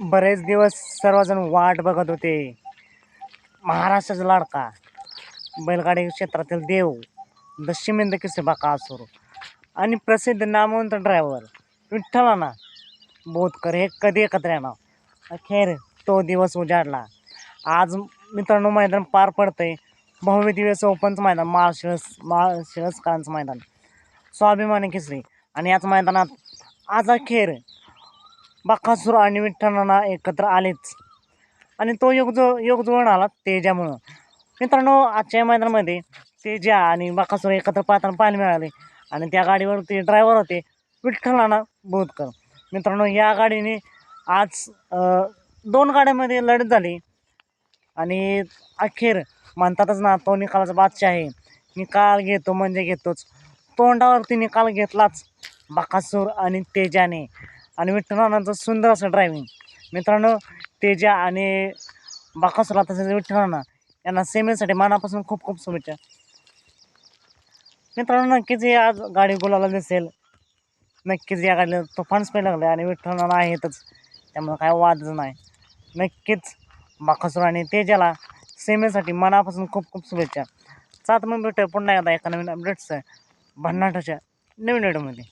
बरेच दिवस सर्वजण वाट बघत होते. महाराष्ट्राचा लाडका बैलगाडी क्षेत्रातील देव दशिमेंद किसबा कासूर आणि प्रसिद्ध नामवंत ड्रायव्हर विठ्ठलाना बोधकर हे कधी एकत्र येणार? अखेर तो दिवस उजाडला. आज मित्रांनो मैदान पार पडतंय. भव्य दिवस ओपनचं मैदान माळशिळस माळशिळसकरांचं मैदान. स्वाभिमानी खिसरी आणि याच मैदानात आज अखेर बकासूर आणि विठ्ठलांना एकत्र आलेच. आणि तो योग जो योग जुळून आला तेजामुळं. मित्रांनो आजच्या मैदानामध्ये तेजा आणि बकासूर एकत्र पाहताना पाहायला मिळाले. आणि त्या गाडीवरती ड्रायव्हर होते विठ्ठलांना बोधकर मित्रांनो या गाडीने आज दोन गाड्यांमध्ये लढत झाली. आणि अखेर म्हणतातच ना तो निकालाचा बादशाह आहे. निकाल घेतो म्हणजे घेतोच. तोंडावरती निकाल घेतलाच बकासूर आणि तेजाने. आणि विठ्ठलानाचं सुंदर असं ड्रायव्हिंग मित्रांनो तेजा आणि बकासूरला तसेच विठ्ठलाना यांना सेमेसाठी मनापासून खूप खूप शुभेच्छा. मित्रांनो नक्कीच हे आज गाडी बोलायला दिसेल. नक्कीच या गाडीला तुफान स्पेल लागले आणि विठ्ठलाना आहेतच. त्यामुळे काय वादच नाही. नक्कीच बकासूर आणि तेजाला सेमेसाठी मनापासून खूप खूप शुभेच्छा. सात मग भेटूया पुन्हा एकदा एका नवीन अपडेट्स भन्नाटाच्या नवीन व्हिडिओमध्ये